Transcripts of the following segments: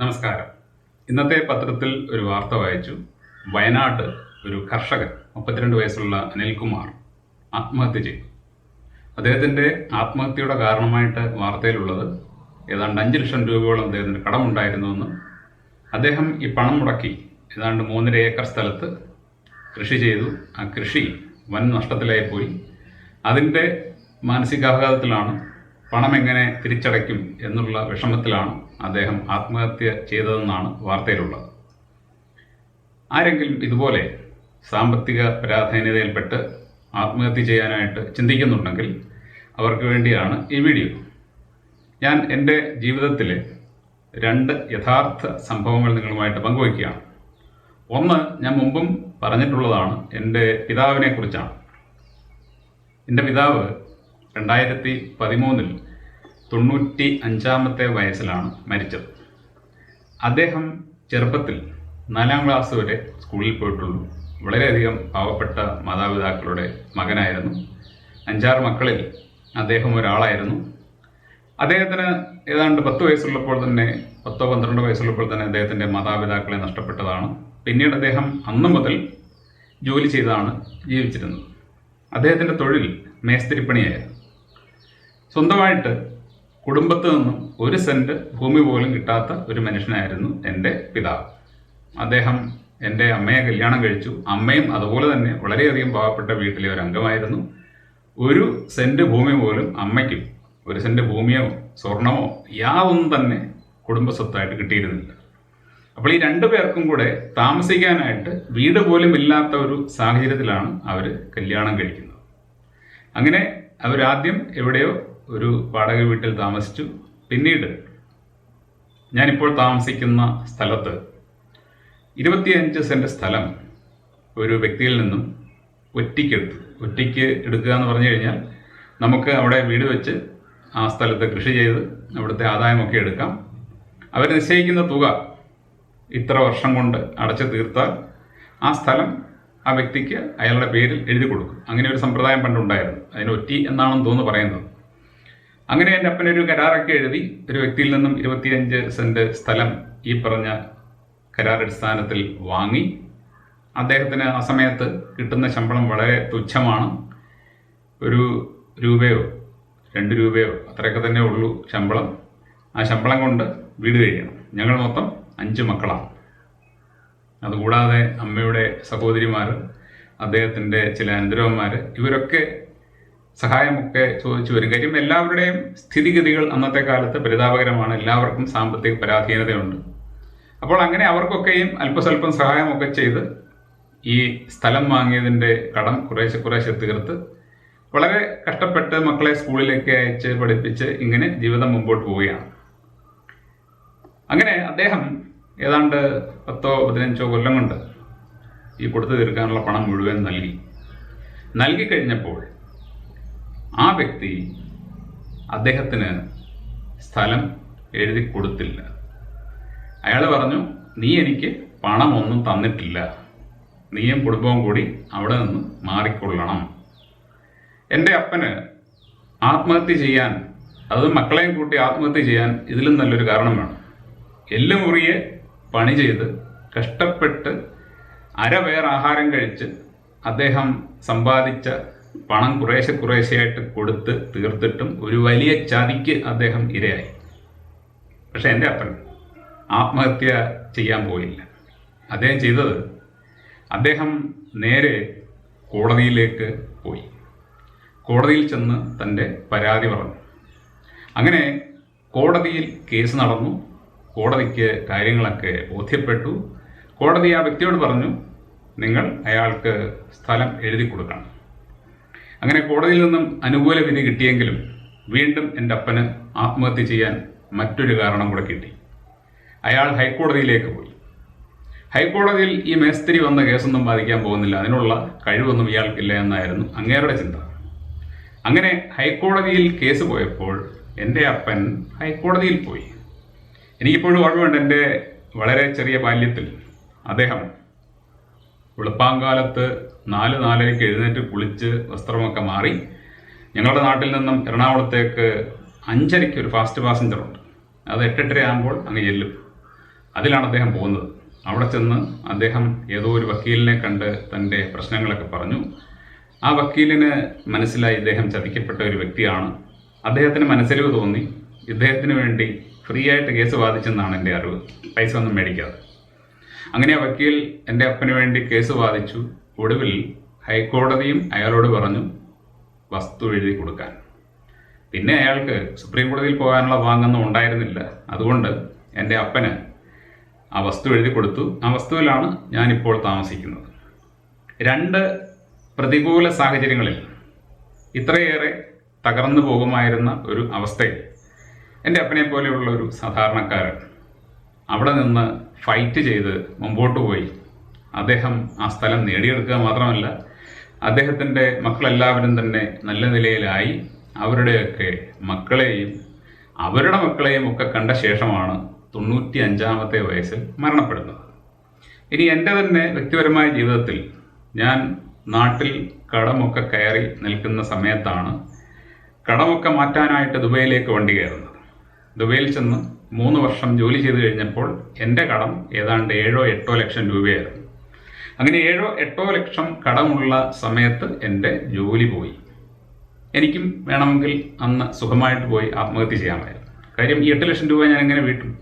നമസ്കാരം. ഇന്നത്തെ പത്രത്തിൽ ഒരു വാർത്ത വായിച്ചു. വയനാട് ഒരു കർഷകൻ മുപ്പത്തിരണ്ട് വയസ്സുള്ള അനിൽകുമാർ ആത്മഹത്യ ചെയ്തു. അദ്ദേഹത്തിന്റെ ആത്മഹത്യയുടെ കാരണമായിട്ട് വാർത്തയിലുള്ളത് ഏതാണ്ട് അഞ്ച് ലക്ഷം രൂപയോളം അദ്ദേഹത്തിന് കടമുണ്ടായിരുന്നുവെന്നും അദ്ദേഹം ഈ പണം മുടക്കി ഏതാണ്ട് മൂന്നര ഏക്കർ സ്ഥലത്ത് കൃഷി ചെയ്തു. ആ കൃഷി വൻ നഷ്ടത്തിലായി പോയി. അതിന്റെ മാനസികാഘാതത്തിലാണ് പണം എങ്ങനെ തിരിച്ചടയ്ക്കും എന്നുള്ള വിഷമത്തിലാണ് അദ്ദേഹം ആത്മഹത്യ ചെയ്തതെന്നാണ് വാർത്തയിലുള്ളത്. ആരെങ്കിലും ഇതുപോലെ സാമ്പത്തിക പരാധീനതയിൽപ്പെട്ട് ആത്മഹത്യ ചെയ്യാനായിട്ട് ചിന്തിക്കുന്നുണ്ടെങ്കിൽ അവർക്ക് വേണ്ടിയാണ് ഈ വീഡിയോ. ഞാൻ എന്റെ ജീവിതത്തിലെ രണ്ട് യഥാർത്ഥ സംഭവങ്ങൾ നിങ്ങളുമായിട്ട് പങ്കുവയ്ക്കുകയാണ്. ഒന്ന് ഞാൻ മുമ്പും പറഞ്ഞിട്ടുള്ളതാണ് എന്റെ പിതാവിനെക്കുറിച്ചാണ്. എന്റെ പിതാവ് രണ്ടായിരത്തി പതിമൂന്നിൽ തൊണ്ണൂറ്റി അഞ്ചാമത്തെ വയസ്സിലാണ് മരിച്ചത്. അദ്ദേഹം ചെറുപ്പത്തിൽ നാലാം ക്ലാസ് വരെ സ്കൂളിൽ പോയിട്ടുള്ളൂ. വളരെയധികം പാവപ്പെട്ട മാതാപിതാക്കളുടെ മകനായിരുന്നു. അഞ്ചാറ് മക്കളിൽ അദ്ദേഹം ഒരാളായിരുന്നു. അദ്ദേഹത്തിന് ഏതാണ്ട് പത്ത് വയസ്സുള്ളപ്പോൾ തന്നെ പത്തോ പന്ത്രണ്ടോ വയസ്സുള്ളപ്പോൾ തന്നെ അദ്ദേഹത്തിന്റെ മാതാപിതാക്കളെ നഷ്ടപ്പെട്ടതാണ്. പിന്നീട് അദ്ദേഹം അന്ന് മുതൽ ജോലി ചെയ്താണ് ജീവിച്ചിരുന്നത്. അദ്ദേഹത്തിന്റെ തൊഴിൽ മേസ്തിരിപ്പണിയായിരുന്നു. സ്വന്തമായിട്ട് കുടുംബത്ത് നിന്നും ഒരു സെന്റ് ഭൂമി പോലും കിട്ടാത്ത ഒരു മനുഷ്യനായിരുന്നു എന്റെ പിതാവ്. അദ്ദേഹം എന്റെ അമ്മയെ കല്യാണം കഴിച്ചു. അമ്മയും അതുപോലെ തന്നെ വളരെയധികം പാവപ്പെട്ട വീട്ടിലെ ഒരു അംഗമായിരുന്നു. ഒരു സെന്റ് ഭൂമി പോലും അമ്മയ്ക്കും ഒരു സെന്റ് ഭൂമിയോ സ്വർണമോ യാതൊന്നും തന്നെ കുടുംബസ്വത്തായിട്ട് കിട്ടിയിരുന്നില്ല. അപ്പോൾ ഈ രണ്ടു പേർക്കും കൂടെ താമസിക്കാനായിട്ട് വീട് പോലും ഇല്ലാത്ത ഒരു സാഹചര്യത്തിലാണ് അവർ കല്യാണം കഴിക്കുന്നത്. അങ്ങനെ അവരാദ്യം എവിടെയോ ഒരു വാടക വീട്ടിൽ താമസിച്ചു. പിന്നീട് ഞാനിപ്പോൾ താമസിക്കുന്ന സ്ഥലത്ത് ഇരുപത്തിയഞ്ച് സെന്റ് സ്ഥലം ഒരു വ്യക്തിയിൽ നിന്നും ഒറ്റയ്ക്കെടുത്തു ഒറ്റയ്ക്ക് എടുക്കുക എന്ന് പറഞ്ഞു കഴിഞ്ഞാൽ നമുക്ക് അവിടെ വീട് വെച്ച് ആ സ്ഥലത്ത് കൃഷി ചെയ്ത് അവിടുത്തെ ആദായമൊക്കെ എടുക്കാം. അവർ നിശ്ചയിക്കുന്ന തുക ഇത്ര വർഷം കൊണ്ട് അടച്ചു തീർത്താൽ ആ സ്ഥലം ആ വ്യക്തിക്ക് അയാളുടെ പേരിൽ എഴുതി കൊടുക്കും. അങ്ങനെ ഒരു സമ്പ്രദായം പണ്ടുണ്ടായിരുന്നു. അതിന് ഒറ്റി എന്നാണെന്ന് തോന്നുന്നു പറയുന്നത്. അങ്ങനെ എന്റെ അപ്പനൊരു കരാറൊക്കെ എഴുതി. ഒരു വ്യക്തിയിൽ നിന്നും ഇരുപത്തിയഞ്ച് സെന്റ് സ്ഥലം ഈ പറഞ്ഞ കരാറടിസ്ഥാനത്തിൽ വാങ്ങി. അദ്ദേഹത്തിന് ആ സമയത്ത് കിട്ടുന്ന ശമ്പളം വളരെ തുച്ഛമാണ്. ഒരു രൂപയോ രണ്ട് രൂപയോ അത്രയൊക്കെ തന്നെ ഉള്ളൂ ശമ്പളം. ആ ശമ്പളം കൊണ്ട് വീട് കഴിയണം. ഞങ്ങൾ മൊത്തം അഞ്ച് മക്കളാണ്. അതുകൂടാതെ അമ്മയുടെ സഹോദരിമാർ അദ്ദേഹത്തിന്റെ ചില അനന്തരവന്മാർ ഇവരൊക്കെ സഹായമൊക്കെ ചോദിച്ചു വരും. കാര്യം എല്ലാവരുടെയും സ്ഥിതിഗതികൾ അന്നത്തെ കാലത്ത് പരിതാപകരമാണ്. എല്ലാവർക്കും സാമ്പത്തിക പരാധീനതയുണ്ട്. അപ്പോൾ അങ്ങനെ അവർക്കൊക്കെയും അല്പസ്വല്പം സഹായമൊക്കെ ചെയ്ത് ഈ സ്ഥലം വാങ്ങിയതിന്റെ കടം കുറേശ്ശെ കുറേശ്ശെ തീർത്ത് വളരെ കഷ്ടപ്പെട്ട് മക്കളെ സ്കൂളിലേക്ക് അയച്ച് പഠിപ്പിച്ച് ഇങ്ങനെ ജീവിതം മുമ്പോട്ട് പോവുകയാണ്. അങ്ങനെ അദ്ദേഹം ഏതാണ്ട് പത്തോ പതിനഞ്ചോ കൊല്ലം കൊണ്ട് ഈ കൊടുത്തു തീർക്കാനുള്ള പണം മുഴുവൻ നൽകി. നൽകി കഴിഞ്ഞപ്പോൾ ആ വ്യക്തി അദ്ദേഹത്തിന് സ്ഥലം എഴുതി കൊടുത്തില്ല. അയാൾ പറഞ്ഞു നീ എനിക്ക് പണമൊന്നും തന്നിട്ടില്ല. നീയും കുടുംബവും കൂടി അവിടെ നിന്ന് മാറിക്കൊള്ളണം. എന്റെ അപ്പന് ആത്മഹത്യ ചെയ്യാൻ അത് മക്കളെയും കൂട്ടി ആത്മഹത്യ ചെയ്യാൻ ഇതിലും നല്ലൊരു കാരണം വേണം. എല്ല് മുറിയെ പണി ചെയ്ത് കഷ്ടപ്പെട്ട് അരവേർ ആഹാരം കഴിച്ച് അദ്ദേഹം സമ്പാദിച്ച പണം കുറേശ്ശെ കുറേശ്ശെയായിട്ട് കൊടുത്ത് തീർത്തിട്ടും ഒരു വലിയ ചതിക്ക് അദ്ദേഹം ഇരയായി. പക്ഷെ എന്റെ അപ്പൻ ആത്മഹത്യ ചെയ്യാൻ പോയില്ല. അദ്ദേഹം ചെയ്തത് അദ്ദേഹം നേരെ കോടതിയിലേക്ക് പോയി. കോടതിയിൽ ചെന്ന് തന്റെ പരാതി പറഞ്ഞു. അങ്ങനെ കോടതിയിൽ കേസ് നടന്നു. കോടതിക്ക് കാര്യങ്ങളൊക്കെ ബോധ്യപ്പെട്ടു. കോടതി ആ വ്യക്തിയോട് പറഞ്ഞു നിങ്ങൾ അയാൾക്ക് സ്ഥലം എഴുതി കൊടുക്കണം. അങ്ങനെ കോടതിയിൽ നിന്നും അനുകൂല വിധി കിട്ടിയെങ്കിലും വീണ്ടും എന്റെ അപ്പന് ആത്മഹത്യ ചെയ്യാൻ മറ്റൊരു കാരണം കൂടെ കിട്ടി. അയാൾ ഹൈക്കോടതിയിലേക്ക് പോയി. ഹൈക്കോടതിയിൽ ഈ മേസ്തിരി വന്ന കേസൊന്നും ബാധിക്കാൻ പോകുന്നില്ല. അതിനുള്ള കഴിവൊന്നും ഇയാൾക്കില്ല എന്നായിരുന്നു അങ്ങേരുടെ ചിന്ത. അങ്ങനെ ഹൈക്കോടതിയിൽ കേസ് പോയപ്പോൾ എന്റെ അപ്പൻ ഹൈക്കോടതിയിൽ പോയി. എനിക്കിപ്പോഴും ഓർമ്മയുണ്ട് എന്റെ വളരെ ചെറിയ ബാല്യത്തിൽ അദ്ദേഹം വെളുപ്പാങ്കാലത്ത് നാല് നാലരയ്ക്ക് എഴുന്നേറ്റ് കുളിച്ച് വസ്ത്രമൊക്കെ മാറി ഞങ്ങളുടെ നാട്ടിൽ നിന്നും എറണാകുളത്തേക്ക് അഞ്ചരയ്ക്ക് ഒരു ഫാസ്റ്റ് പാസഞ്ചർ ഉണ്ട്. അത് എട്ടെട്ടര ആകുമ്പോൾ അങ്ങ് ചെല്ലും. അതിലാണ് അദ്ദേഹം പോകുന്നത്. അവിടെ ചെന്ന് അദ്ദേഹം ഏതോ ഒരു വക്കീലിനെ കണ്ട് തന്റെ പ്രശ്നങ്ങളൊക്കെ പറഞ്ഞു. ആ വക്കീലിന് മനസ്സിലായി ഇദ്ദേഹം ചതിക്കപ്പെട്ട ഒരു വ്യക്തിയാണ്. അദ്ദേഹത്തിന് മനസ്സിലിവ് തോന്നി. ഇദ്ദേഹത്തിന് വേണ്ടി ഫ്രീ ആയിട്ട് കേസ് വാദിച്ചെന്നാണ് എന്റെ അറിവ്. പൈസ ഒന്നും മേടിക്കാതെ. അങ്ങനെ ആ വക്കീൽ എന്റെ അപ്പന് വേണ്ടി കേസ് വാദിച്ചു. ഒടുവിൽ ഹൈക്കോടതിയും അയാളോട് പറഞ്ഞു വസ്തു എഴുതി കൊടുക്കാൻ. പിന്നെ അയാൾക്ക് സുപ്രീം കോടതിയിൽ പോകാനുള്ള വാങ്ങൊന്നും ഉണ്ടായിരുന്നില്ല. അതുകൊണ്ട് എന്റെ അപ്പന് ആ വസ്തു എഴുതി കൊടുത്തു. ആ വസ്തുവിലാണ് ഞാനിപ്പോൾ താമസിക്കുന്നത്. രണ്ട് പ്രതികൂല സാഹചര്യങ്ങളിൽ ഇത്രയേറെ തകർന്നു പോകുമായിരുന്ന ഒരു അവസ്ഥയിൽ എന്റെ അപ്പനെ പോലെയുള്ള ഒരു സാധാരണക്കാരൻ അവിടെ നിന്ന് ഫൈറ്റ് ചെയ്ത് മുമ്പോട്ട് പോയി. അദ്ദേഹം ആ സ്ഥലം നേടിയെടുക്കുക മാത്രമല്ല അദ്ദേഹത്തിന്റെ മക്കളെല്ലാവരും തന്നെ നല്ല നിലയിലായി അവരുടെയൊക്കെ മക്കളെയും അവരുടെ മക്കളെയും ഒക്കെ കണ്ട ശേഷമാണ് തൊണ്ണൂറ്റി അഞ്ചാമത്തെ വയസ്സിൽ മരണപ്പെടുന്നത്. ഇനി എന്റെ തന്നെ വ്യക്തിപരമായ ജീവിതത്തിൽ ഞാൻ നാട്ടിൽ കടമൊക്കെ കയറി നിൽക്കുന്ന സമയത്താണ് കടമൊക്കെ മാറ്റാനായിട്ട് ദുബൈയിലേക്ക് വണ്ടി കയറുന്നത്. ദുബൈയിൽ ചെന്ന് മൂന്ന് വർഷം ജോലി ചെയ്ത് കഴിഞ്ഞപ്പോൾ എന്റെ കടം ഏതാണ്ട് ഏഴോ എട്ടോ ലക്ഷം രൂപയായിരുന്നു. അങ്ങനെ ഏഴോ എട്ടോ ലക്ഷം കടമുള്ള സമയത്ത് എന്റെ ജോലി പോയി. എനിക്കും വേണമെങ്കിൽ അന്ന് സുഖമായിട്ട് പോയി ആത്മഹത്യ ചെയ്യാമായിരുന്നു. കാര്യം ഈ എട്ട് ലക്ഷം രൂപ ഞാൻ എങ്ങനെ വീട്ടും?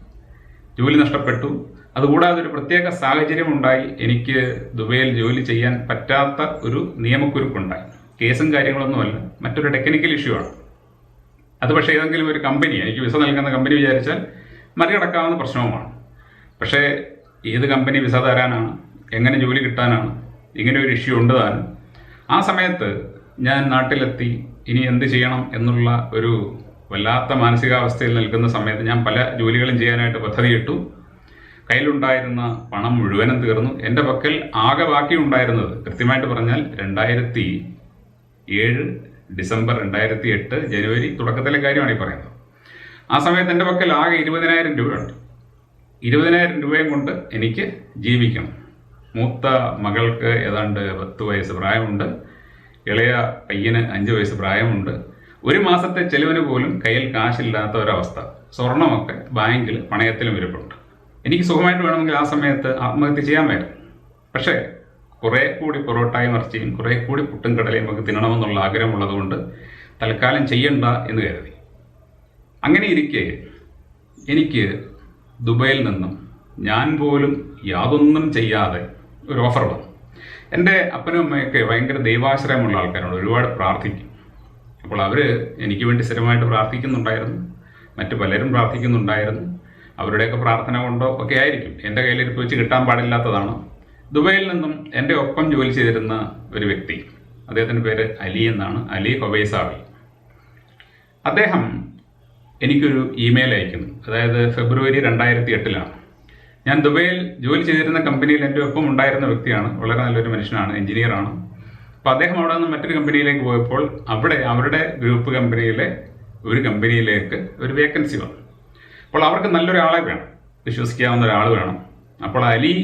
ജോലി നഷ്ടപ്പെട്ടു. അതുകൂടാതെ ഒരു പ്രത്യേക സാഹചര്യം ഉണ്ടായി എനിക്ക് ദുബൈയിൽ ജോലി ചെയ്യാൻ പറ്റാത്ത ഒരു നിയമക്കുരുക്കുണ്ടായി. കേസും കാര്യങ്ങളൊന്നുമല്ല മറ്റൊരു ടെക്നിക്കൽ ഇഷ്യൂ ആണ്. അത് പക്ഷേ ഏതെങ്കിലും ഒരു കമ്പനി എനിക്ക് വിസ നൽകുന്ന കമ്പനി വിചാരിച്ചാൽ മറികടക്കാവുന്ന പ്രശ്നവുമാണ്. പക്ഷേ ഏത് കമ്പനി വിസ തരാനാണ്? എങ്ങനെ ജോലി കിട്ടാനാണ്? ഇങ്ങനെ ഒരു ഇഷ്യൂ ഉണ്ട് താനും ആ സമയത്ത് ഞാൻ നാട്ടിലെത്തി ഇനി എന്ത് ചെയ്യണം എന്നുള്ള ഒരു വല്ലാത്ത മാനസികാവസ്ഥയിൽ നിൽക്കുന്ന സമയത്ത് ഞാൻ പല ജോലികളും ചെയ്യാനായിട്ട് പദ്ധതിയിട്ടു. കയ്യിലുണ്ടായിരുന്ന പണം മുഴുവനും തീർന്നു. എന്റെ പക്കൽ ആകെ ബാക്കി ഉണ്ടായിരുന്നത് കൃത്യമായിട്ട് പറഞ്ഞാൽ രണ്ടായിരത്തി ഏഴ് ഡിസംബർ രണ്ടായിരത്തി എട്ട് ജനുവരി തുടക്കത്തിലെ കാര്യമാണ് ഈ പറയുന്നത്. ആ സമയത്ത് എന്റെ പക്കൽ ആകെ ഇരുപതിനായിരം രൂപയുണ്ട്. ഇരുപതിനായിരം രൂപയും കൊണ്ട് എനിക്ക് ജീവിക്കണം. മൂത്ത മകൾക്ക് ഏതാണ്ട് പത്ത് വയസ്സ് പ്രായമുണ്ട്. ഇളയ പയ്യന് അഞ്ച് വയസ്സ് പ്രായമുണ്ട്. ഒരു മാസത്തെ ചെലവിന് പോലും കയ്യിൽ കാശില്ലാത്ത ഒരവസ്ഥ. സ്വർണമൊക്കെ ബാങ്കിൽ പണയത്തിലും ഇരിപ്പുണ്ട്. എനിക്ക് സുഖമായിട്ട് വേണമെങ്കിൽ ആ സമയത്ത് ആത്മഹത്യ ചെയ്യാൻ വരും പക്ഷേ കുറേ കൂടി പൊറോട്ടായും ഇറച്ചിയും കുറേ കൂടി പുട്ടും കടലയും ഒക്കെ തിന്നണമെന്നുള്ള ആഗ്രഹമുള്ളതുകൊണ്ട് തൽക്കാലം ചെയ്യണ്ട എന്ന് കരുതി. അങ്ങനെ ഇരിക്കെ എനിക്ക് ദുബൈയിൽ നിന്നും ഞാൻ പോലും യാതൊന്നും ചെയ്യാതെ ഒരു വന്നു എന്റെ അപ്പനും അമ്മയൊക്കെ ഭയങ്കര ദൈവാശ്രയമുള്ള ആൾക്കാരാണ്. ഒരുപാട് പ്രാർത്ഥിക്കും. അപ്പോൾ അവർ എനിക്ക് വേണ്ടി സ്ഥിരമായിട്ട് പ്രാർത്ഥിക്കുന്നുണ്ടായിരുന്നു. മറ്റു പലരും പ്രാർത്ഥിക്കുന്നുണ്ടായിരുന്നു. അവരുടെയൊക്കെ പ്രാർത്ഥന കൊണ്ടോ ഒക്കെ ആയിരിക്കും. എന്റെ കയ്യിലിരിപ്പ് വെച്ച് കിട്ടാൻ പാടില്ലാത്തതാണ്. ദുബൈയിൽ നിന്നും എന്റെ ഒപ്പം ജോലി ചെയ്തിരുന്ന ഒരു വ്യക്തി. അദ്ദേഹത്തിന്റെ പേര് അലി എന്നാണ്. അലി ഹൊബൈസാവി. അദ്ദേഹം എനിക്കൊരു ഇമെയിൽ അയക്കുന്നു. അതായത് ഫെബ്രുവരി രണ്ടായിരത്തി എട്ടിലാണ്. ഞാൻ ദുബൈയിൽ ജോലി ചെയ്തിരുന്ന കമ്പനിയിൽ എന്റെ ഒപ്പം ഉണ്ടായിരുന്ന വ്യക്തിയാണ്. വളരെ നല്ലൊരു മനുഷ്യനാണ് എഞ്ചിനീയറാണ് അപ്പോൾ അദ്ദേഹം അവിടെ നിന്ന് മറ്റൊരു കമ്പനിയിലേക്ക് പോയപ്പോൾ അവിടെ അവരുടെ ഗ്രൂപ്പ് കമ്പനിയിലെ ഒരു കമ്പനിയിലേക്ക് ഒരു വേക്കൻസി വന്നു. അപ്പോൾ അവർക്ക് നല്ലൊരാളെ വേണം വിശ്വസിക്കാവുന്ന ഒരാൾ വേണം. അപ്പോൾ അലി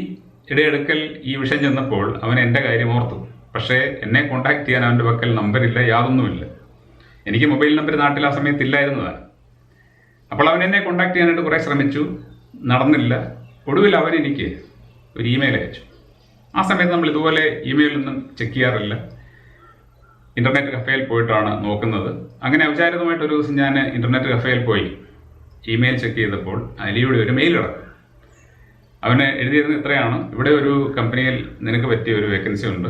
ഇട ഇടയെടുക്കൽ ഈ വിഷയം ചെന്നപ്പോൾ അവൻ എന്റെ കാര്യം ഓർത്തു. പക്ഷേ എന്നെ കോൺടാക്ട് ചെയ്യാൻ അവന്റെ പക്കൽ നമ്പറില്ല യാതൊന്നുമില്ല. എനിക്ക് മൊബൈൽ നമ്പർ നാട്ടിൽ ആ സമയത്ത് ഇല്ലായിരുന്നതാണ്. അപ്പോൾ അവൻ എന്നെ കോൺടാക്ട് ചെയ്യാനായിട്ട് കുറേ ശ്രമിച്ചു നടന്നില്ല. ഒടുവിൽ അവരെനിക്ക് ഒരു ഇമെയിൽ അയച്ചു. ആ സമയത്ത് നമ്മൾ ഇതുപോലെ ഇമെയിലൊന്നും ചെക്ക് ചെയ്യാറില്ല. ഇന്റർനെറ്റ് കഫേയിൽ പോയിട്ടാണ് നോക്കുന്നത്. അങ്ങനെ ഔചാരികമായിട്ട് ഒരു ദിവസം ഞാൻ ഇന്റർനെറ്റ് കഫേയിൽ പോയി ഇമെയിൽ ചെക്ക് ചെയ്തപ്പോൾ അലിയുടെ ഒരു മെയിൽ ഇടക്കും അവന് എഴുതിയിരുന്നത് ഇത്രയാണ്. ഇവിടെ ഒരു കമ്പനിയിൽ നിനക്ക് പറ്റിയ ഒരു വേക്കൻസി ഉണ്ട്.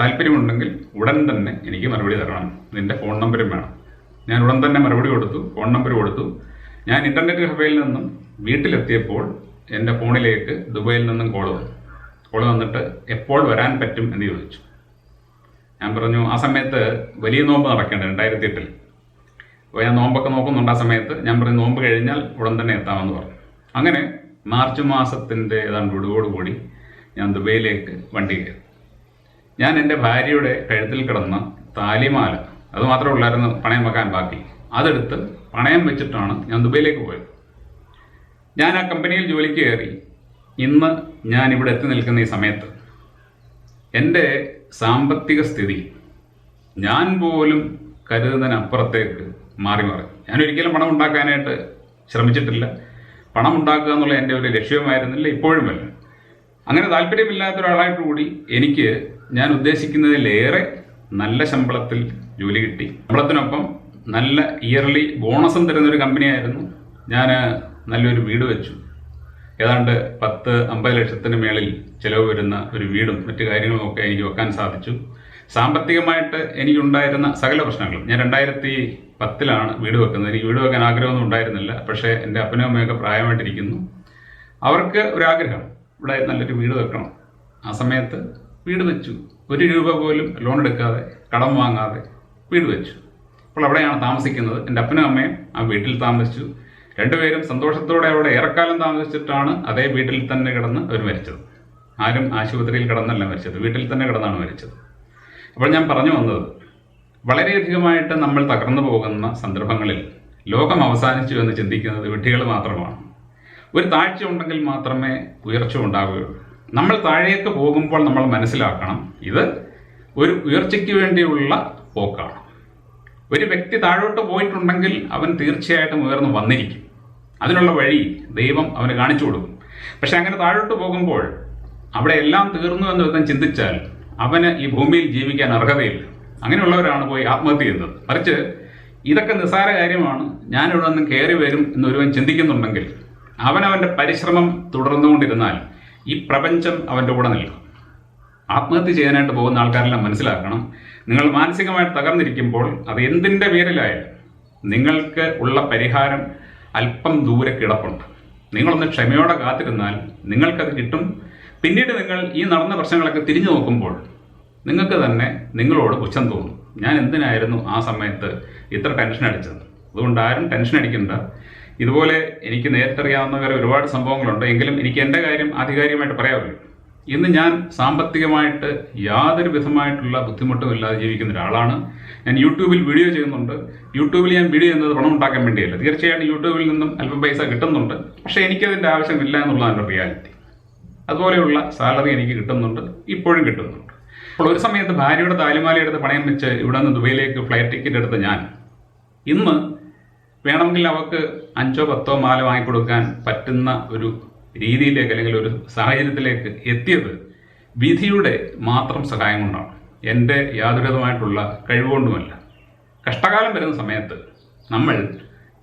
താല്പര്യമുണ്ടെങ്കിൽ ഉടൻ തന്നെ എനിക്ക് മറുപടി തരണം. നിന്റെ ഫോൺ നമ്പരും വേണം. ഞാൻ ഉടൻ തന്നെ മറുപടി കൊടുത്തു ഫോൺ നമ്പർ കൊടുത്തു. ഞാൻ ഇന്റർനെറ്റ് കഫേയിൽ നിന്നും വീട്ടിലെത്തിയപ്പോൾ എന്റെ ഫോണിലേക്ക് ദുബായിൽ നിന്നും കോൾ വന്നു. കോൾ വന്നിട്ട് എപ്പോൾ വരാൻ പറ്റും എന്ന് ചോദിച്ചു. ഞാൻ പറഞ്ഞു ആ സമയത്ത് വലിയ നോമ്പ് നടക്കേണ്ട രണ്ടായിരത്തി എട്ടിൽ അപ്പോൾ ഞാൻ നോമ്പൊക്കെ നോക്കുന്നുണ്ട് ആ സമയത്ത്. ഞാൻ പറഞ്ഞു നോമ്പ് കഴിഞ്ഞാൽ ഉടൻ തന്നെ എത്താമെന്ന് പറഞ്ഞു. അങ്ങനെ മാർച്ച് മാസത്തിന്റെ ഏതാണ്ട് ഒടുവോടുകൂടി ഞാൻ ദുബൈയിലേക്ക് വണ്ടി കയറി. ഞാൻ എന്റെ ഭാര്യയുടെ കഴുത്തിൽ കിടന്ന താലിമാല അത് മാത്രമേ ഉള്ളായിരുന്നു പണയം വെക്കാൻ ബാക്കി അതെടുത്ത് പണയം വെച്ചിട്ടാണ് ഞാൻ ദുബൈയിലേക്ക് പോയത്. ഞാൻ ആ കമ്പനിയിൽ ജോലിക്ക് കയറി. ഇന്ന് ഞാൻ ഇവിടെ എത്തി നിൽക്കുന്ന ഈ സമയത്ത് എന്റെ സാമ്പത്തിക സ്ഥിതി ഞാൻ പോലും കരുതുന്നതിനപ്പുറത്തേക്ക് മാറി മാറി. ഞാൻ ഒരിക്കലും പണം ഉണ്ടാക്കാനായിട്ട് ശ്രമിച്ചിട്ടില്ല. പണം ഉണ്ടാക്കുക എന്നുള്ള എന്റെ ഒരു ലക്ഷ്യമായിരുന്നില്ല ഇപ്പോഴുമല്ല. അങ്ങനെ താല്പര്യമില്ലാത്ത ഒരാളായിട്ട് കൂടി എനിക്ക് ഞാൻ ഉദ്ദേശിക്കുന്നതിലേറെ നല്ല ശമ്പളത്തിൽ ജോലി കിട്ടി. ശമ്പളത്തിനൊപ്പം നല്ല ഇയർലി ബോണസും തരുന്ന ഒരു കമ്പനിയായിരുന്നു ഞാൻ നല്ലൊരു വീട് വെച്ചു. ഏതാണ്ട് പത്ത് അമ്പത് ലക്ഷത്തിന് മേളിൽ ചിലവ് വരുന്ന ഒരു വീടും മറ്റു കാര്യങ്ങളും ഒക്കെ എനിക്ക് വെക്കാൻ സാധിച്ചു. സാമ്പത്തികമായിട്ട് എനിക്കുണ്ടായിരുന്ന സകല പ്രശ്നങ്ങളും. ഞാൻ രണ്ടായിരത്തി പത്തിലാണ് വീട് വെക്കുന്നത്. എനിക്ക് വീട് വെക്കാൻ ആഗ്രഹമൊന്നും ഉണ്ടായിരുന്നില്ല. പക്ഷേ എന്റെ അപ്പനും അമ്മയൊക്കെ പ്രായമായിട്ടിരിക്കുന്നു. അവർക്ക് ഒരാഗ്രഹം ഇവിടെ നല്ലൊരു വീട് വെക്കണം. ആ സമയത്ത് വീട് വെച്ചു. ഒരു രൂപ പോലും ലോൺ എടുക്കാതെ കടം വാങ്ങാതെ വീട് വെച്ചു. അപ്പോൾ അവിടെയാണ് താമസിക്കുന്നത്. എന്റെ അപ്പനും അമ്മയും ആ വീട്ടിൽ താമസിച്ചു. രണ്ടുപേരും സന്തോഷത്തോടെ അവിടെ ഏറെക്കാലം താമസിച്ചിട്ടാണ് അതേ വീട്ടിൽ തന്നെ കിടന്ന് അവർ മരിച്ചത്. ആരും ആശുപത്രിയിൽ കിടന്നല്ല മരിച്ചത്. വീട്ടിൽ തന്നെ കിടന്നാണ് മരിച്ചത്. അപ്പോൾ ഞാൻ പറഞ്ഞു വന്നത് വളരെയധികമായിട്ട് നമ്മൾ തകർന്നു പോകുന്ന സന്ദർഭങ്ങളിൽ ലോകം അവസാനിച്ചു എന്ന് ചിന്തിക്കുന്നത് വിഡ്ഢികൾ മാത്രമാണ്. ഒരു താഴ്ച ഉണ്ടെങ്കിൽ മാത്രമേ ഉയർച്ച ഉണ്ടാവുകയുള്ളൂ. നമ്മൾ താഴേക്ക് പോകുമ്പോൾ നമ്മൾ മനസ്സിലാക്കണം ഇത് ഒരു ഉയർച്ചയ്ക്ക് വേണ്ടിയുള്ള പോക്കാണ്. ഒരു വ്യക്തി താഴോട്ട് പോയിട്ടുണ്ടെങ്കിൽ അവൻ തീർച്ചയായിട്ടും ഉയർന്നു വന്നിരിക്കും. അതിനുള്ള വഴി ദൈവം അവന് കാണിച്ചു കൊടുക്കും. പക്ഷെ അങ്ങനെ താഴോട്ട് പോകുമ്പോൾ അവിടെ എല്ലാം തീർന്നു എന്ന് വിധം ചിന്തിച്ചാൽ അവന് ഈ ഭൂമിയിൽ ജീവിക്കാൻ അർഹതയില്ല. അങ്ങനെയുള്ളവരാണ് പോയി ആത്മഹത്യ ചെയ്യുന്നത്. മറിച്ച് ഇതൊക്കെ നിസ്സാര കാര്യമാണ്. ഞാനിവിടെ നിന്ന് കയറി വരും എന്നൊരുവൻ ചിന്തിക്കുന്നുണ്ടെങ്കിൽ അവനവന്റെ പരിശ്രമം തുടർന്നുകൊണ്ടിരുന്നാൽ ഈ പ്രപഞ്ചം അവന്റെ കൂടെ നിൽക്കും. ആത്മഹത്യ ചെയ്യാനായിട്ട് പോകുന്ന ആൾക്കാരെല്ലാം മനസ്സിലാക്കണം. നിങ്ങൾ മാനസികമായിട്ട് തകർന്നിരിക്കുമ്പോൾ അത് എന്തിന്റെ പേരിലായാലും നിങ്ങൾക്ക് ഉള്ള പരിഹാരം അല്പം ദൂരെ കിടപ്പുണ്ട്. നിങ്ങളൊന്ന് ക്ഷമയോടെ കാത്തിരുന്നാൽ നിങ്ങൾക്കത് കിട്ടും. പിന്നീട് നിങ്ങൾ ഈ നടന്ന പ്രശ്നങ്ങളൊക്കെ തിരിഞ്ഞു നോക്കുമ്പോൾ നിങ്ങൾക്ക് തന്നെ നിങ്ങളോട് പുച്ഛം തോന്നും. ഞാൻ എന്തിനായിരുന്നു ആ സമയത്ത് ഇത്ര ടെൻഷൻ അടിച്ചത്? അതുകൊണ്ട് ആരും ടെൻഷൻ അടിക്കണ്ട. ഇതുപോലെ എനിക്ക് നേരിട്ടറിയാവുന്ന വേറെ ഒരുപാട് സംഭവങ്ങളുണ്ട്. എങ്കിലും എനിക്ക് എന്റെ കാര്യം ആധികാരികമായിട്ട് പറയാമല്ലോ ഇന്ന് ഞാൻ സാമ്പത്തികമായിട്ട് യാതൊരു വിധമായിട്ടുള്ള ബുദ്ധിമുട്ടും ഇല്ലാതെ ജീവിക്കുന്ന ഒരാളാണ്. ഞാൻ യൂട്യൂബിൽ വീഡിയോ ചെയ്യുന്നുണ്ട്. യൂട്യൂബിൽ ഞാൻ വീഡിയോ ചെയ്യുന്നത് പണം ഉണ്ടാക്കാൻ വേണ്ടിയല്ല. തീർച്ചയായിട്ടും യൂട്യൂബിൽ നിന്നും അല്പം പൈസ കിട്ടുന്നുണ്ട്. പക്ഷേ എനിക്കതിന്റെ ആവശ്യമില്ല എന്നുള്ളതാണ് റിയാലിറ്റി. അതുപോലെയുള്ള സാലറി എനിക്ക് കിട്ടുന്നുണ്ട്. ഇപ്പോഴും കിട്ടുന്നുണ്ട്. അപ്പോൾ ഒരു സമയത്ത് ഭാര്യയുടെ താലിമാല എടുത്ത് പണയം വെച്ച് ഇവിടെ നിന്ന് ദുബൈയിലേക്ക് ഫ്ലൈറ്റ് ടിക്കറ്റ് എടുത്ത ഞാൻ ഇന്ന് വേണമെങ്കിൽ അവർക്ക് അഞ്ചോ പത്തോ മാല വാങ്ങിക്കൊടുക്കാൻ പറ്റുന്ന ഒരു രീതിയിലേക്ക് അല്ലെങ്കിൽ ഒരു സാഹചര്യത്തിലേക്ക് എത്തിയത് വിധിയുടെ മാത്രം സഹായം കൊണ്ടാണ്. എന്റെ യാതൊരുതമായിട്ടുള്ള കഴിവുകൊണ്ടുമല്ല. കഷ്ടകാലം വരുന്ന സമയത്ത് നമ്മൾ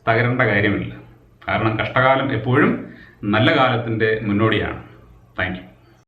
തകരേണ്ട കാര്യമില്ല. കാരണം കഷ്ടകാലം എപ്പോഴും നല്ല കാലത്തിന്റെ മുന്നോടിയാണ്. താങ്ക്